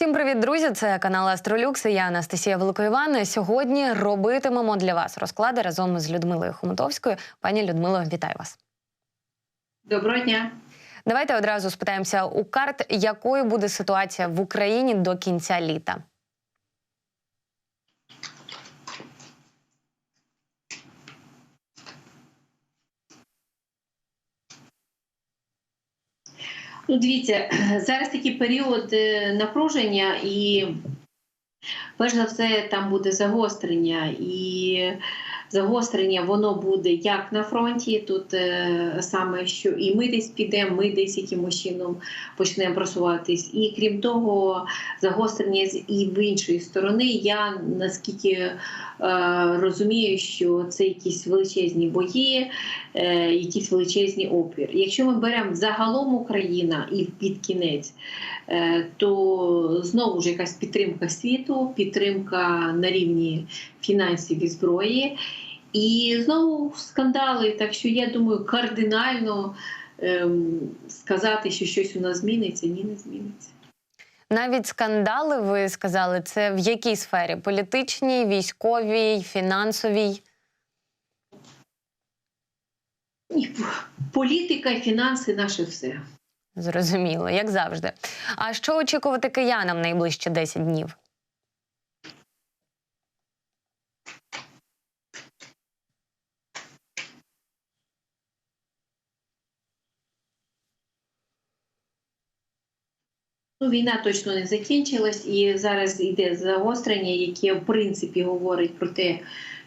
Всім привіт, друзі! Це канал Астролюкс. Я Анастасія Великоївана. Сьогодні робитимемо для вас розклади разом з Людмилою Хомутовською. Пані Людмило, вітаю вас. Доброго дня. Давайте одразу спитаємося у карт, якою буде ситуація в Україні до кінця літа. Ну, дивіться, зараз такий період е, напруження, і перш за все там буде загострення. І загострення воно буде як на фронті. Тут е, саме що і ми десь підемо, ми десь якимось чином почнемо просуватись. І крім того, загострення і в іншої сторони. Я наскільки е, розумію, що це якісь величезні бої, е, якісь величезні опір. Якщо ми беремо загалом Україна і під кінець, е, то знову ж якась підтримка світу, підтримка на рівні фінансів і зброї. І знову скандали. Так що я думаю, кардинально ем, сказати, що щось у нас зміниться, ні, не зміниться. Навіть скандали, ви сказали, це в якій сфері? Політичній, військовій, фінансовій? І політика і фінанси наше все. Зрозуміло, як завжди. А що очікувати киянам найближчі 10 днів? Ну, війна точно не закінчилась, і зараз йде загострення, яке в принципі говорить про те,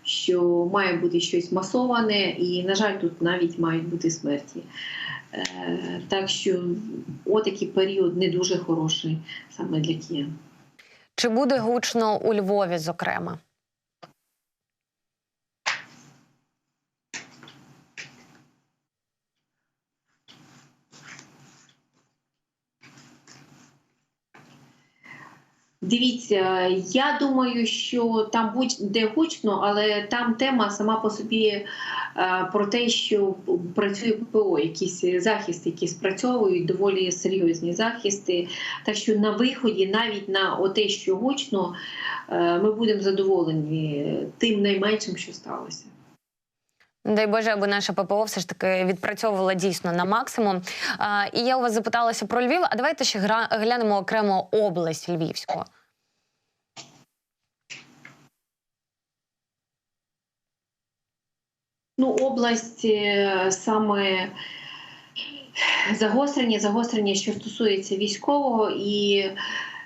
що має бути щось масоване, і, на жаль, тут навіть мають бути смерті. Е, так що отакий період не дуже хороший саме для Києва. Чи буде гучно у Львові, зокрема? Дивіться, я думаю, що там буде гучно, але там тема сама по собі е, про те, що працює ППО, якісь захисти, які спрацьовують, доволі серйозні захисти. Так що на виході, навіть на те, що гучно, е, ми будемо задоволені тим найменшим, що сталося. Дай Боже, аби наша ППО все ж таки відпрацьовувала дійсно на максимум. А, і я у вас запиталася про Львів. А давайте ще гра- глянемо окремо область Львівську. Ну, область е, саме загострення, загострення, що стосується військового, і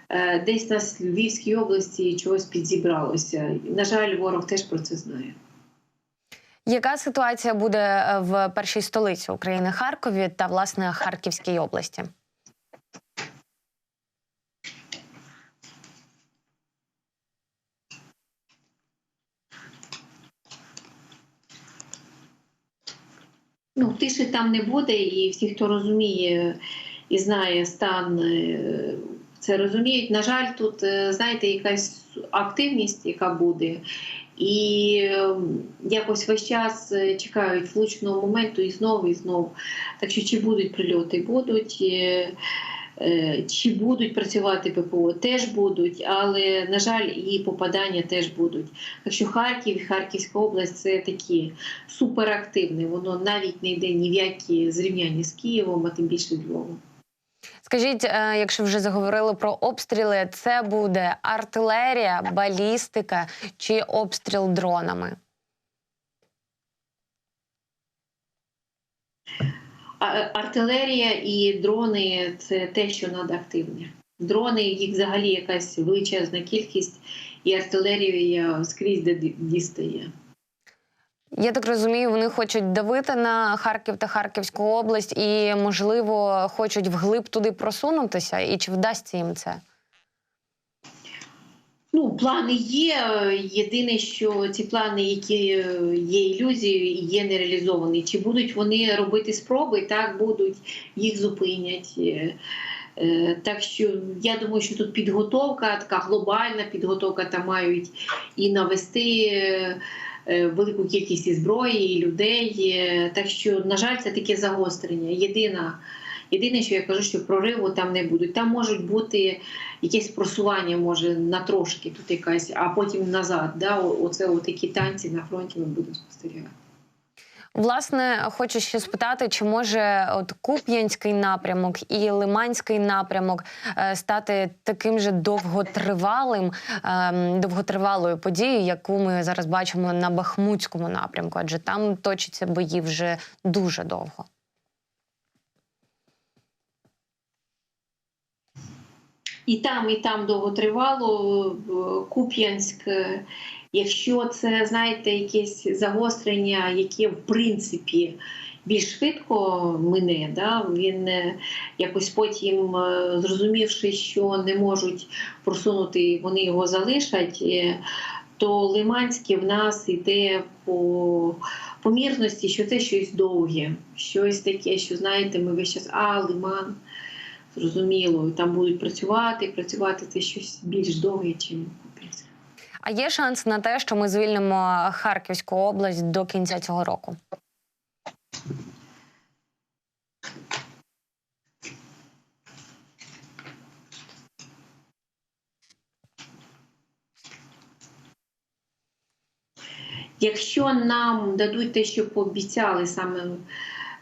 е, десь нас в Львівській області чогось підзібралося. На жаль, ворог теж про це знає. Яка ситуація буде е, в першій столиці України Харкові та власне Харківській області? Ну, тиші там не буде, і всі, хто розуміє і знає стан, е, це розуміють. На жаль, тут, е, знаєте, якась активність, яка буде, і е, якось весь час е, чекають влучного моменту і знову, і знову. Так що чи будуть прильоти? Будуть. Е, е, Чи будуть працювати ППО? Теж будуть, але на жаль, і попадання теж будуть. Так що Харків і Харківська область це такі суперактивне. Воно навіть не йде ні в які зрівняння з Києвом, а тим більше Львовом. Скажіть, е, якщо вже заговорили про обстріли, це буде артилерія, балістика чи обстріл дронами? Е, артилерія і дрони це те, що надактивне. Дрони їх взагалі якась величезна кількість, і артилерія скрізь де дістає. Я так розумію, вони хочуть давити на Харків та Харківську область і, можливо, хочуть вглиб туди просунутися. І чи вдасться їм це? Ну, плани є. Єдине, що ці плани, які е, є ілюзією, є нереалізовані. Чи будуть вони робити спроби? Так будуть, їх зупинять. Е, е, Так що я думаю, що тут підготовка, така глобальна підготовка, там мають і навести велику кількість і зброї, і людей. Е, Так що, на жаль, це таке загострення. Єдина Єдине, що я кажу, що прориву там не будуть. Там можуть бути якесь просування, може на трошки тут якась, а потім назад. Да? Оце такі танці на фронті ми будемо спостерігати. Власне, хочу ще спитати, чи може от Куп'янський напрямок і Лиманський напрямок е, стати таким же довготривалим, ем, довготривалою подією, яку ми зараз бачимо на Бахмутському напрямку, адже там точаться бої вже дуже довго. І там, і там довго тривало. Куп'янськ, е, якщо це, знаєте, якесь загострення, яке в принципі більш швидко мине, да? він е, якось потім, е, зрозумівши, що не можуть просунути, вони його залишать. е, То Лиманське в нас йде по помірності, що це щось довге, щось таке, що знаєте, ми весь час, а Лиман зрозуміло, там будуть працювати, працювати це щось більш довге, Куп'янськ. А є шанс на те, що ми звільнимо Харківську область до кінця цього року? Якщо нам дадуть те, що пообіцяли саме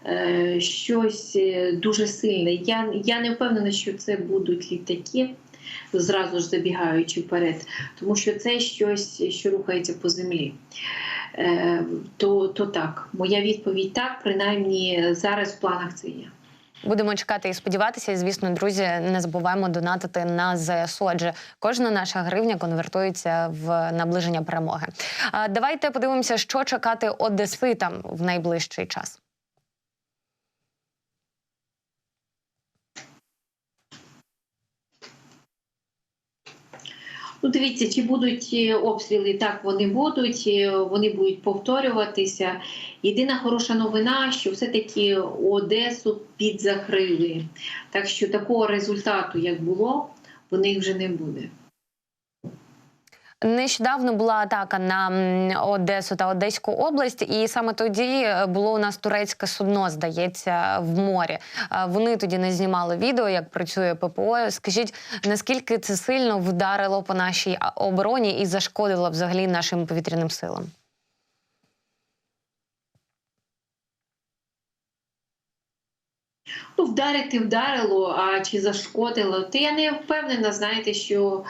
е, щось е, дуже сильне, я, я не впевнена, що це будуть літаки, зразу ж забігаючи вперед, тому що це щось, що рухається по землі. Е, то, то так, моя відповідь так, принаймні зараз в планах це є. Будемо чекати і сподіватися. І, звісно, друзі, не забуваємо донатити на ЗСУ, адже кожна наша гривня конвертується в наближення перемоги. Давайте подивимося, що чекати одеситам в найближчий час. Ну, дивіться, чи будуть е, обстріли, так вони будуть, е, вони будуть повторюватися. Єдина хороша новина, що все-таки Одесу підзакрили. Так що такого результату, як було, в них вже не буде. Нещодавно була атака на Одесу та Одеську область, і саме тоді е, було у нас турецьке судно, здається, в морі. Е, Вони тоді не знімали відео, як працює ППО. Скажіть, наскільки це сильно вдарило по нашій обороні і зашкодило взагалі нашим повітряним силам? Ну, вдарити вдарило, а чи зашкодило? То я не впевнена, знаєте, що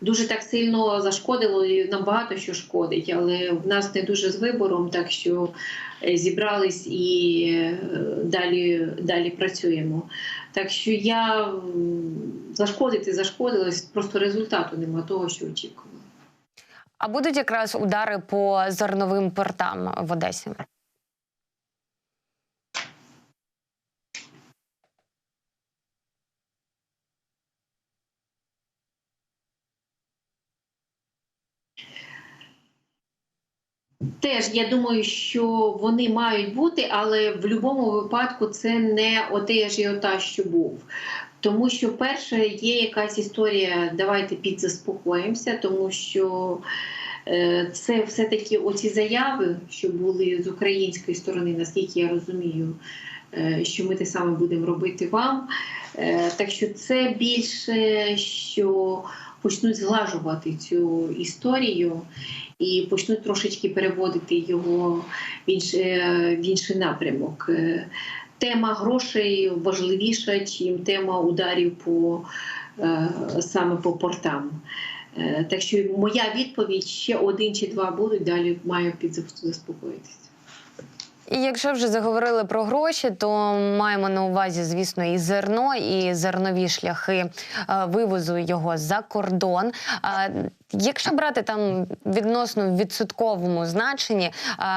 дуже так сильно зашкодило і нам багато що шкодить, але в нас не дуже з вибором, так що е, зібрались і е, далі, далі працюємо. Так що я зашкодити зашкодилось, просто результату нема того, що очікували. А будуть якраз удари по зерновим портам в Одесі? Теж я думаю, що вони мають бути, але в будь-якому випадку це не отей ажіотаж, що був. Тому що, перше, є якась історія, давайте підзаспокоїмося, тому що е, це все-таки оці заяви, що були з української сторони, наскільки я розумію, е, що ми те саме будемо робити вам. Е, так що це більше, що почнуть зглажувати цю історію і почнуть трошечки переводити його в інший, в інший напрямок. Е, Тема грошей важливіша, ніж тема ударів по е, саме по портам. Е, Так що моя відповідь ще один чи два будуть, далі маю підзаспокоїтися. І якщо вже заговорили про гроші, то маємо на увазі, звісно, і зерно, і зернові шляхи е, вивозу його за кордон. Якщо брати там відносно в відсотковому значенні,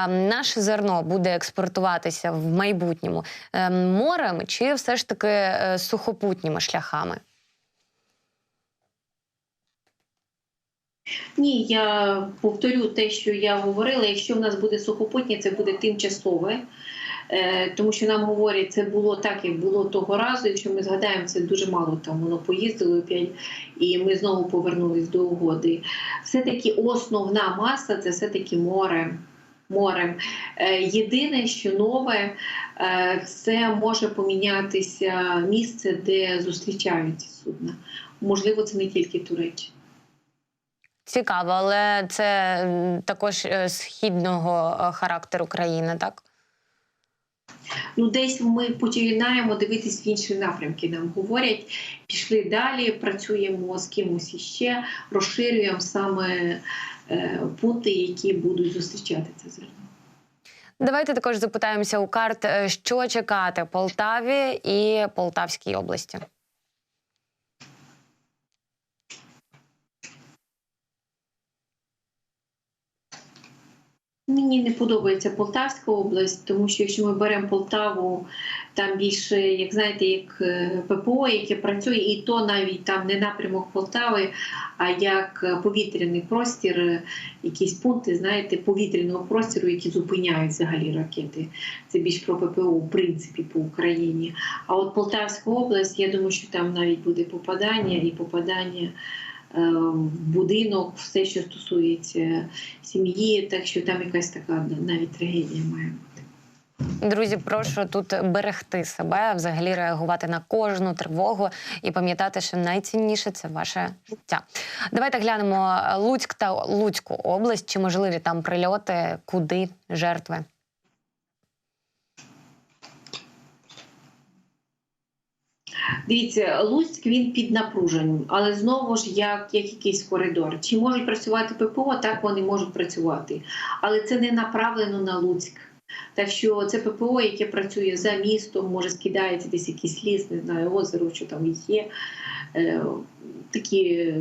наше зерно буде експортуватися в майбутньому е, морем чи все ж таки е, сухопутніми шляхами? Ні, я повторю те, що я говорила. Якщо в нас буде сухопутнє, це буде тимчасове. Е, Тому що нам говорять, це було так, як було того разу. Якщо ми згадаємо, це дуже мало там воно поїздило опять, і ми знову повернулись до угоди. Все-таки основна маса це все-таки море. морем. Е, Єдине, що нове, е, це може помінятися місце, де зустрічаються судна. Можливо, це не тільки Туреччина. Цікаво, але це також е, східного е, характеру країни, так? Ну, десь ми починаємо дивитись в інші напрямки. Нам говорять, пішли далі, працюємо з кимось іще, розширюємо саме е, пункти, які будуть зустрічати це зерно. Давайте також запитаємося у карт, що чекати Полтаві і Полтавській області. Мені не подобається Полтавська область, тому що якщо ми беремо Полтаву, там більше, як знаєте, як е, ППО, яке працює, і то навіть там не напрямок Полтави, а як е, повітряний простір, е, якісь пункти, знаєте, повітряного простору, які зупиняють взагалі ракети. Це більш про ППО, в принципі, по Україні. А от Полтавська область, я думаю, що там навіть буде попадання і попадання. Е, будинок, все, що стосується сім'ї, так що там якась така навіть трагедія має бути. Друзі, прошу тут берегти себе, взагалі реагувати на кожну тривогу і пам'ятати, що найцінніше це ваше життя. Давайте глянемо Луцьк та Луцьку область. Чи можливі там прильоти, куди жертви? Дивіться, Луцьк він під напруженням, але знову ж як, як якийсь коридор. Чи можуть працювати ППО, так вони можуть працювати. Але це не направлено на Луцьк. Так що це ППО, яке працює за містом, може скидається десь якийсь ліс, не знаю, озеро, що там є. Е, такі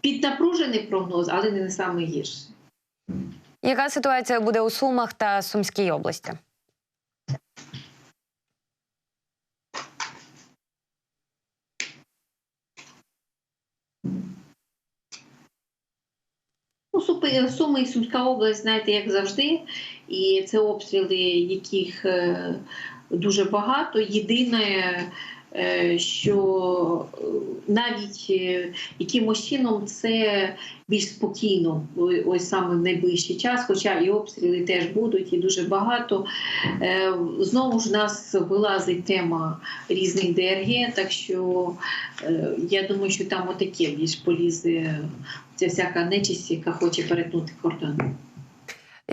піднапружений прогноз, але не найгірший. Яка ситуація буде у Сумах та Сумській області? Суми і Сумська область, знаєте, як завжди, і це обстріли, яких е, дуже багато. Єдине, е, що е, навіть якимось чином це більш спокійно, ось саме в найближчий час, хоча і обстріли теж будуть, і дуже багато. Знову ж в нас вилазить тема різних ДРГ, так що я думаю, що там отаке більш полізе ця всяка нечисть, яка хоче перетнути кордон.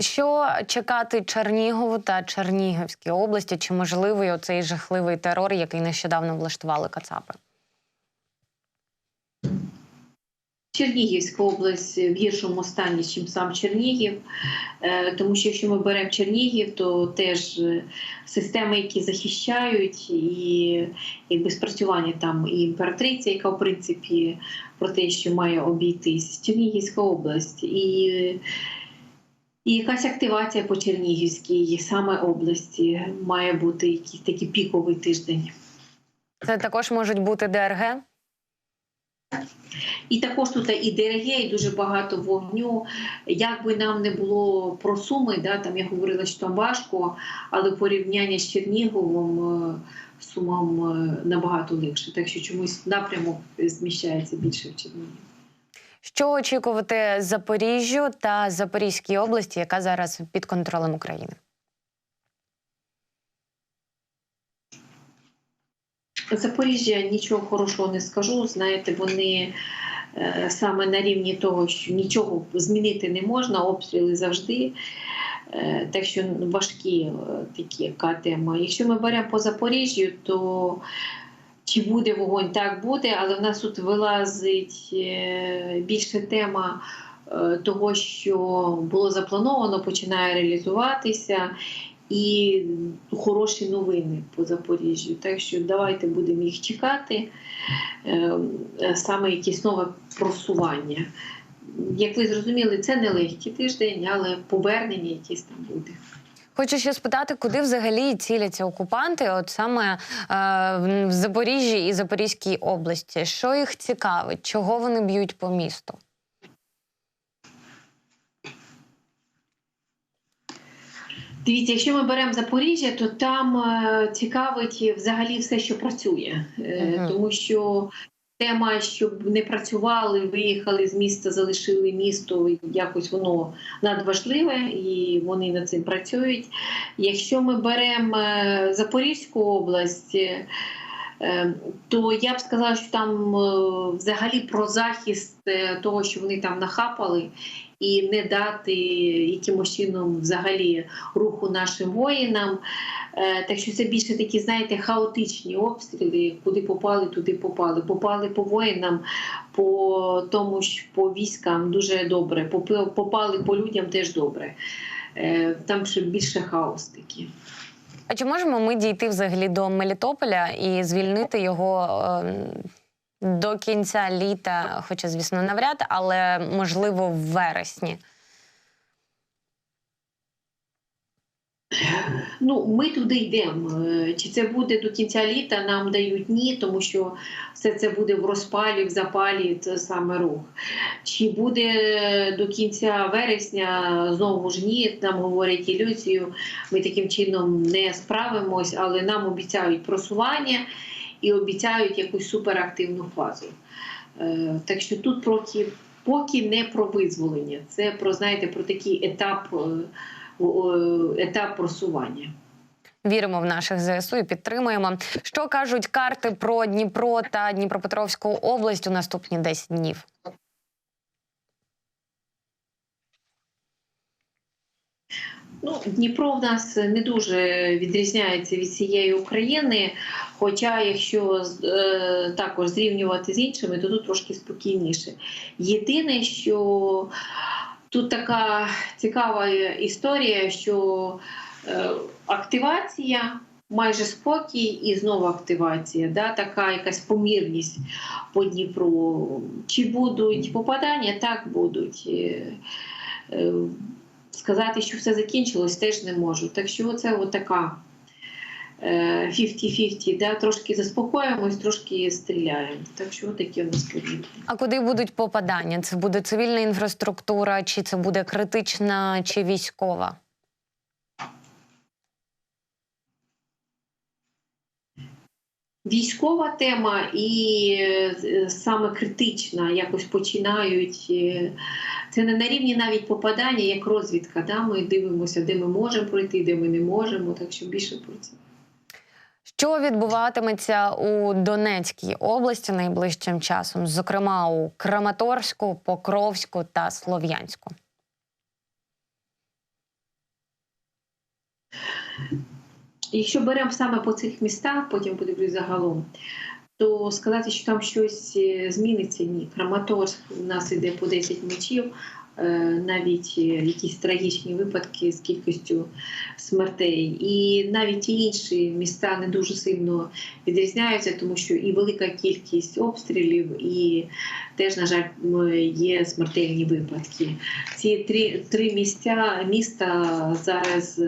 Що чекати Чернігову та Чернігівській області? Чи можливий оцей жахливий терор, який нещодавно влаштували Кацапи? Чернігівська область в гіршому стані, ніж сам Чернігів. Е, Тому що якщо ми беремо Чернігів, то теж е, системи, які захищають, і якби спрацювання там і імператриця, яка в принципі про те, що має обійтись Чернігівська область, і, і якась активація по Чернігівській саме області має бути якийсь такий піковий тиждень. Це також можуть бути ДРГ. І також тут і ДРГ, і дуже багато вогню. Як би нам не було про суми, да, там я говорила, що там важко, але порівняння з Черніговом е, сумам е, набагато легше. Так що чомусь напрямок зміщається більше в Чернігів. Що очікувати Запоріжжю та Запорізькій області, яка зараз під контролем України? Запоріжжя нічого хорошого не скажу. Знаєте, вони е, саме на рівні того, що нічого змінити не можна, обстріли завжди. Е, Так що важкі е, такі тема. Якщо ми беремо по Запоріжжю, то чи буде вогонь, так буде, але в нас тут вилазить більше тема того, що було заплановано, починає реалізуватися. І хороші новини по Запоріжжю. Так що давайте будемо їх чекати. Е, е, Саме якесь нове просування. Як ви зрозуміли, це не легкий тиждень, але повернення якесь там буде. Хочу ще спитати, куди взагалі ціляться окупанти, от саме е, в Запоріжжі і Запорізькій області. Що їх цікавить? Чого вони б'ють по місту? Дивіться, якщо ми беремо Запоріжжя, то там е, цікавить взагалі все, що працює, Е, Мгм. тому що тема, щоб не працювали, виїхали з міста, залишили місто. Якось воно надважливе, і вони над цим працюють. Якщо ми беремо е, Запорізьку область. е, е, То я б сказала, що там е, взагалі про захист е, того, що вони там нахапали, і не дати якимось чином взагалі руху нашим воїнам. Е, Так що це більше такі, знаєте, хаотичні обстріли, куди попали, туди попали. Попали по воїнам, по тому ж по військам дуже добре. Попали по людям теж добре. Е, Там ще більше хаос такий. А чи можемо ми дійти взагалі до Мелітополя і звільнити його ем, до кінця літа? Хоча, звісно, навряд, але можливо в вересні. Ну, ми туди йдемо. Е, Чи це буде до кінця літа? Нам дають ні, тому що все це буде в розпалі, в запалі, це саме рух. Чи буде до кінця вересня знову ж ні? Нам говорять ілюзію. Ми таким чином не справимось, але нам обіцяють просування і обіцяють якусь суперактивну фазу. Е, Так що тут поки, поки не про визволення, це про знаєте про такий етап. е, етап просування. Віримо в наших ЗСУ і підтримуємо. Що кажуть карти про Дніпро та Дніпропетровську область у наступні 10 днів? Ну, Дніпро в нас не дуже відрізняється від цієї України. Хоча, якщо е, також зрівнювати з іншими, то тут трошки спокійніше. Єдине, що тут така цікава історія, що е, активація. Майже спокій і знову активація, да, така якась помірність по Дніпру. Чи будуть попадання? Так будуть. Сказати, що все закінчилось, теж не можу. Так що це отака така е, 50-50, да? трошки заспокоїмось, трошки стріляємо. Так що такі у нас. А куди будуть попадання? Це буде цивільна інфраструктура, чи це буде критична, чи військова? Військова тема і е, саме критична, якось починають. е, Це не на рівні навіть попадання, як розвідка. Да? Ми дивимося, де ми можемо пройти, де ми не можемо. Так що більше про це. Що відбуватиметься у Донецькій області найближчим часом, зокрема у Краматорську, Покровську та Слов'янську? Якщо беремо саме по цих містах, потім подивлюсь загалом, то сказати, що там щось е, зміниться, ні. Краматорськ у нас іде по 10 мечів, навіть е, якісь трагічні випадки з кількістю смертей. І навіть інші міста не дуже сильно відрізняються, тому що і велика кількість обстрілів, і теж, на жаль, є смертельні випадки. Ці три, три місця міста зараз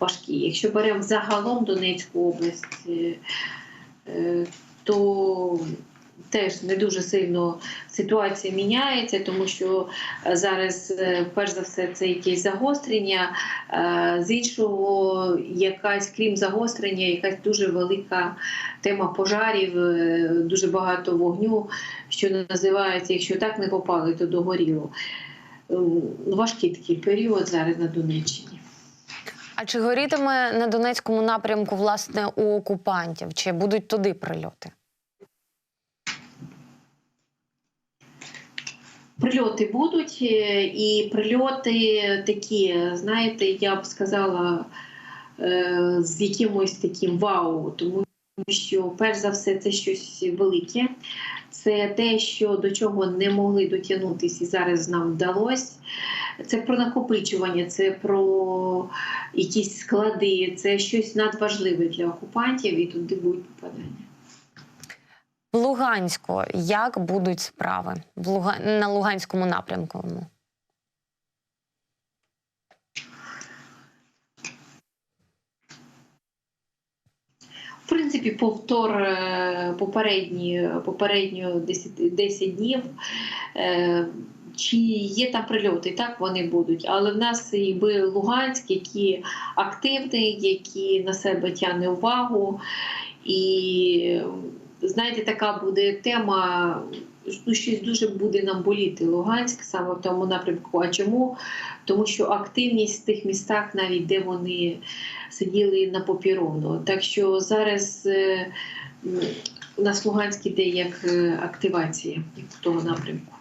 важкі. Якщо беремо загалом Донецьку область, е, е, то теж не дуже сильно ситуація міняється, тому що е, зараз, е, перш за все, це якесь загострення. е, З іншого, якась, крім загострення, якась дуже велика тема пожарів, дуже багато вогню, що називається, якщо так не попали, то догоріло. Важкий такий період зараз на Донеччині. А чи горітиме на Донецькому напрямку власне у окупантів? Чи будуть туди прильоти? Прильоти будуть, і прильоти такі, знаєте, я б сказала, е, з якимось таким вау, тому що, перш за все, це щось велике. Це те, що до чого не могли дотягнутися, і зараз нам вдалося. Це про накопичування, це про якісь склади, це щось надважливе для окупантів, і туди будуть попадання. Луганську як будуть справи в Луга... на Луганському напрямку? В принципі, повтор е, попередні, попередньо 10, 10 днів. Е, Чи є там прильоти? Так вони будуть. Але в нас якби Луганськ, який активний, який на себе тягне увагу. І знаєте, така буде тема. Ну, щось дуже буде нам боліти Луганськ саме в тому напрямку. А чому? Тому що активність в тих містах, навіть де вони сиділи на попіровно. Так що зараз е, у нас Луганськ іде як е, активація того напрямку.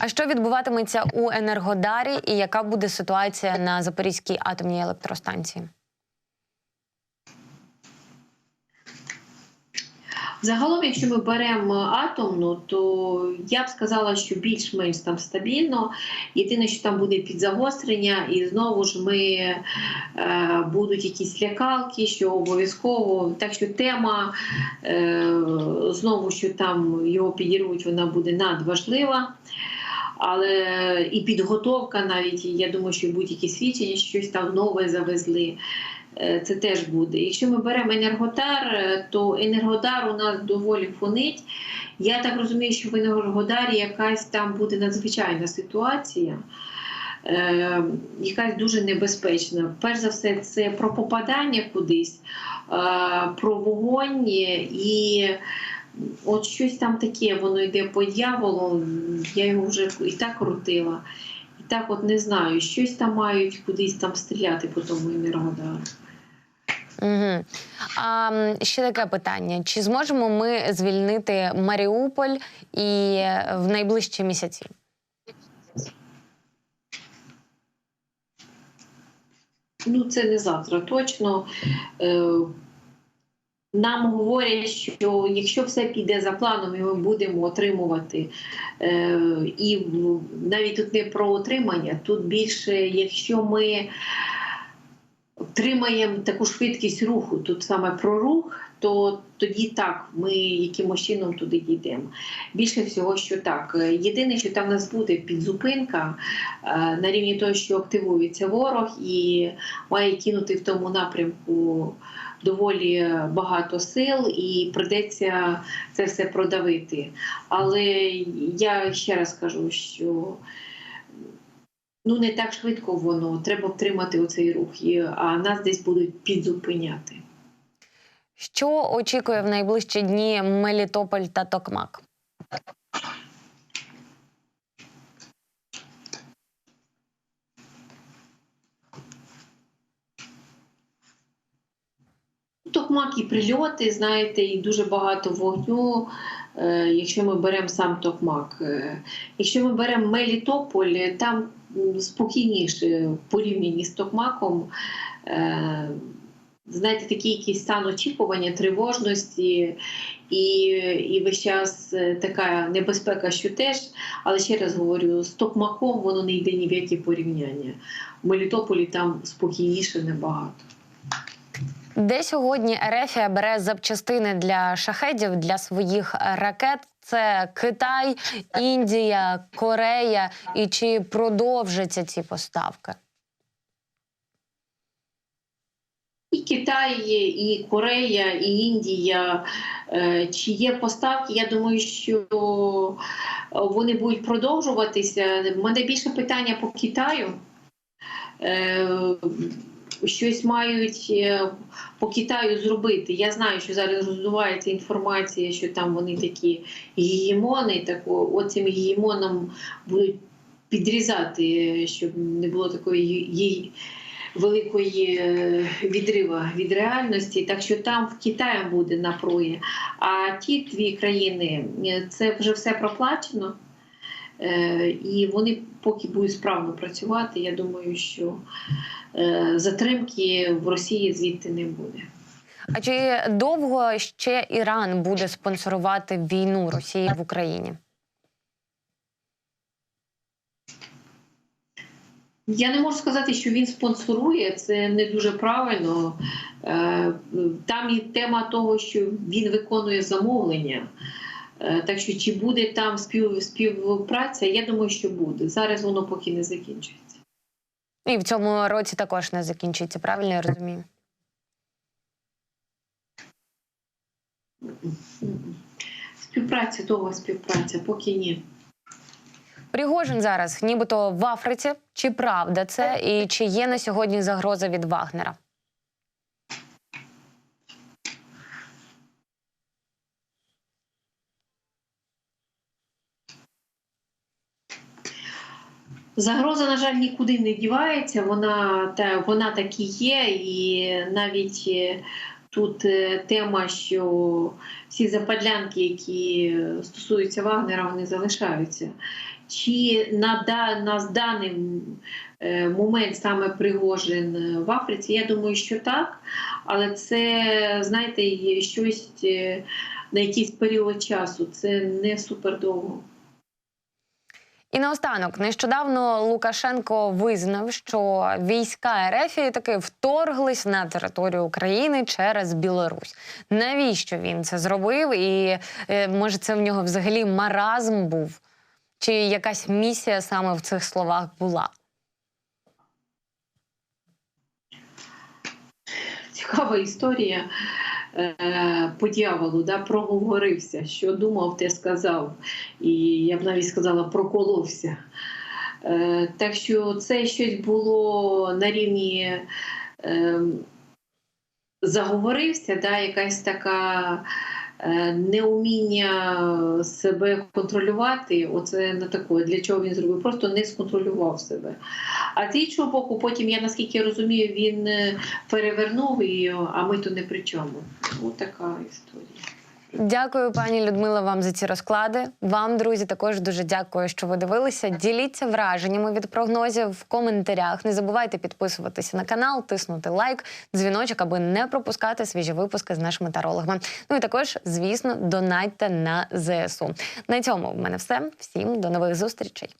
А що відбуватиметься у Енергодарі, і яка буде ситуація на Запорізькій атомній електростанції? Загалом, якщо ми беремо атомну, то я б сказала, що більш-менш там стабільно. Єдине, що там буде підзагострення, і знову ж ми е, будуть якісь лякалки, що обов'язково. Так що тема е, знову, що там його підірвуть, вона буде надважлива. Але і підготовка навіть, я думаю, що будь-які свідчення, щось там нове завезли. Е, Це теж буде. Якщо ми беремо енергодар, е, то енергодар у нас доволі фонить. Я так розумію, що в енергодарі якась там буде надзвичайна ситуація, е, якась дуже небезпечна. Перш за все, це про попадання кудись, про вогонь і. От щось там таке, воно йде по дьяволу, я його вже і так крутила. І так от не знаю, щось там мають кудись там стріляти по тому енергодару. Угу. А ще таке питання: чи зможемо ми звільнити Маріуполь і е, в найближчі місяці? Ну, це не завтра точно. Е, Нам говорять, що якщо все піде за планом, і ми будемо отримувати, е, і навіть тут не про отримання, тут більше, якщо ми отримаємо таку швидкість руху, тут саме про рух, то тоді так, ми якимось чином туди дійдемо. Більше всього, що так. Е, Єдине, що там в нас буде підзупинка е, на рівні того, що активується ворог і має кинути в тому напрямку доволі багато сил, і прийдеться це все продавити. Але я ще раз кажу, що ну не так швидко воно, треба втримати оцей рух, і- а нас десь будуть підзупиняти. Що очікує в найближчі дні Мелітополь та Токмак? Токмак і прильоти, знаєте, і дуже багато вогню. е, Якщо ми беремо сам Токмак. Е, Якщо ми беремо Мелітополь, там спокійніше в порівнянні з Токмаком. Е, Знаєте, такий якийсь стан очікування, тривожності і, і весь час е, така небезпека, що теж, але ще раз говорю, з Токмаком воно не йде ні в які порівняння. В Мелітополі там спокійніше набагато. Де сьогодні Ерефія бере запчастини для шахедів для своїх ракет? Це Китай, Індія, Корея. І чи продовжаться ці поставки? І Китай, і Корея, і Індія. Е, Чи є поставки? Я думаю, що вони будуть продовжуватися. У мене більше питання по Китаю. Щось мають е, по Китаю зробити. Я знаю, що зараз роздувається інформація, що там вони такі гігімони, так оцим гігімоном будуть підрізати, е, щоб не було такої гі- великої е, відрива від реальності, так що там в Китаї буде напруги. А ті дві країни це вже все проплачено. Е, І вони поки будуть справно працювати, я думаю, що е, затримки в Росії звідти не буде. А чи довго ще Іран буде спонсорувати війну Росії в Україні? Я не можу сказати, що він спонсорує, це не дуже правильно. Е, Там і тема того, що він виконує замовлення. Е, Так що чи буде там спів, співпраця, я думаю, що буде. Зараз воно поки не закінчується. І в цьому році також не закінчиться, правильно я розумію? Співпраця, довга співпраця, поки ні. Пригожин зараз, нібито в Африці. Чи правда це? І чи є на сьогодні загроза від Вагнера? Загроза, на жаль, нікуди не дівається. Вона та вона так і є, і навіть е, тут е, тема, що всі западлянки, які стосуються Вагнера, вони залишаються. Чи на, на даний е, момент саме Пригожин в Африці? Я думаю, що так, але це, знаєте, щось на якийсь період часу. Це не супердовго. І наостанок, нещодавно Лукашенко визнав, що війська РФ таки вторглись на територію України через Білорусь. Навіщо він це зробив? І е, може, це в нього взагалі маразм був? Чи якась місія саме в цих словах була? Цікава історія е, по дьяволу, да, проговорився, що думав, те сказав. І я б навіть сказала, проколовся. Е, так що це щось було на рівні е, заговорився, да, якась така неуміння себе контролювати. Оце не таке. Для чого він зробив? Просто не сконтролював себе. А з іншого боку, потім я наскільки розумію, він е, перевернув її, а ми то не при чому. Ось така історія. Дякую, пані Людмила, вам за ці розклади. Вам, друзі, також дуже дякую, що ви дивилися. Діліться враженнями від прогнозів в коментарях. Не забувайте підписуватися на канал, тиснути лайк, дзвіночок, аби не пропускати свіжі випуски з нашими тарологами. Ну і також, звісно, донатьте на ЗСУ. На цьому в мене все. Всім до нових зустрічей.